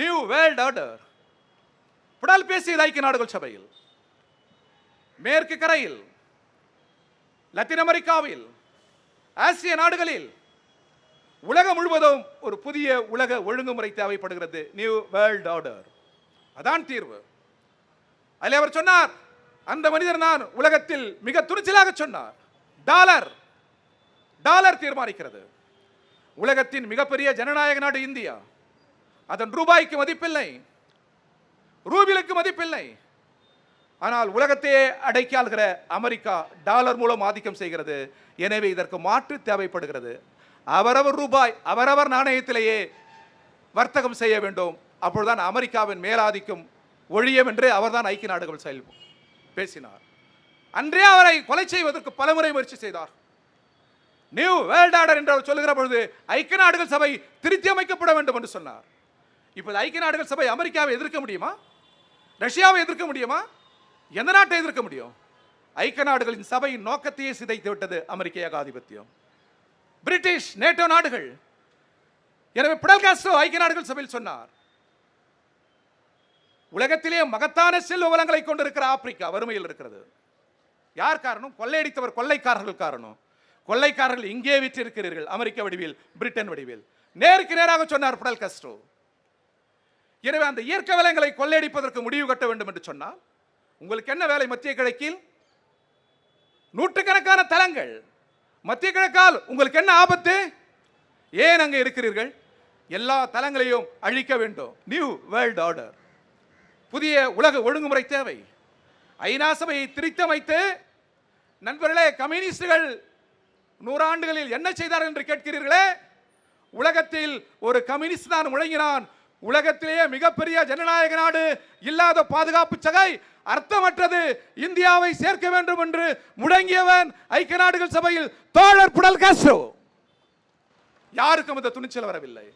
New world order புடல் பேசியது ஐக்கிய நாடுகள் சபையில் மேற்கு கரையில் லத்தீன் அமெரிக்காவில் ஆசிய நாடுகளில் உலகம் முழுவதும் ஒரு புதிய உலக ஒழுங்குமுறை தேவைப்படுகிறது. நியூ வேர்ல்ட் ஆர்டர் அதான் தீர்வு. அதில் அவர் சொன்னார் அந்த மனிதர் நான் உலகத்தில் மிக துணிச்சலாக சொன்னார். டாலர் டாலர் தீர்மானிக்கிறது. உலகத்தின் மிகப்பெரிய ஜனநாயக நாடு இந்தியா. அதன் ரூபாய்க்கு மதிப்பில்லை. ரூபிலுக்கு மதிப்பில்லை. ஆனால் உலகத்தையே அடைக்காள்கிற அமெரிக்கா டாலர் மூலம் ஆதிக்கம் செய்கிறது. எனவே இதற்கு மாற்று தேவைப்படுகிறது. அவரவர் ரூபாய் அவரவர் நாணயத்திலேயே வர்த்தகம் செய்ய வேண்டும். அப்பொழுதுதான் அமெரிக்காவின் மேலாதிக்கம் ஒழியும் என்று அவர்தான் ஐக்கிய நாடுகள் செயல் பேசினார். அன்றே அவரை கொலை செய்வதற்கு பலமுறை முயற்சி செய்தார். நியூ வேர்ல்ட் ஆர்டர் என்று அவர் சொல்லுகிற பொழுது ஐக்கிய நாடுகள் சபை திருத்தி அமைக்கப்பட வேண்டும் என்று சொன்னார். இப்போ ஐக்கிய நாடுகள் சபை அமெரிக்காவை எதிர்க்க முடியுமா? ரஷ்யாவை எதிர்க்க முடியுமா? எந்த நாட்டை எதிர்க்க முடியும்? ஐக்கிய நாடுகளின் சபையின் நோக்கத்தையே சிதைத்து விட்டது அமெரிக்க ஏகாதிபத்தியம். பிரிட்டிஷ் நேட்டோ நாடுகள். எனவே பிடல் காஸ்ட்ரோ ஐக்கிய நாடுகள் சபையில் சொன்னார் உலகத்திலே மகத்தான செல்வ வளங்களை கொண்டிருக்கிற ஆப்பிரிக்கா வறுமையில் இருக்கிறது. யார் காரணம்? கொள்ளையடித்தவர் கொள்ளைக்காரர்கள் காரணம். கொள்ளைக்காரர்கள் இங்கே விற்றிருக்கிறீர்கள் அமெரிக்க வடிவில் பிரிட்டன் வடிவில். நேருக்கு நேராக சொன்னார் பிடல் காஸ்ட்ரோ. எனவே அந்த இயற்கை வளங்களை கொள்ளையடிப்பதற்கு முடிவு கட்ட வேண்டும் என்று சொன்னால் உங்களுக்கு என்ன வேலை மத்திய கிழக்கில்? நூற்றுக்கணக்கான தலங்கள். மத்திய கிழக்கால் உங்களுக்கு என்ன ஆபத்து? ஏன் அங்கே இருக்கிறீர்கள்? எல்லா தலங்களையும் அழிக்க வேண்டும். நியூ வேர்ல்ட் ஆர்டர் புதிய உலக ஒழுங்குமுறை தேவை. ஐநா சபையை திரித்தமைத்து நண்பர்களே கம்யூனிஸ்டுகள் நூறாண்டுகளில் என்ன செய்தார்கள் என்று கேட்கிறீர்களே? உலகத்தில் ஒரு கம்யூனிஸ்ட் தான் முழங்கினான். உலகத்திலேயே மிகப்பெரிய ஜனநாயக நாடு இல்லாத பாதுகாப்பு சகை அர்த்தமற்றது. இந்தியாவை சேர்க்க வேண்டும் என்று முடங்கியவன் ஐக்கிய நாடுகள் சபையில் தோழர் புடல் காஸ்ட்ரோ. யாருக்கும் இந்த துணிச்சல் வரவில்லை.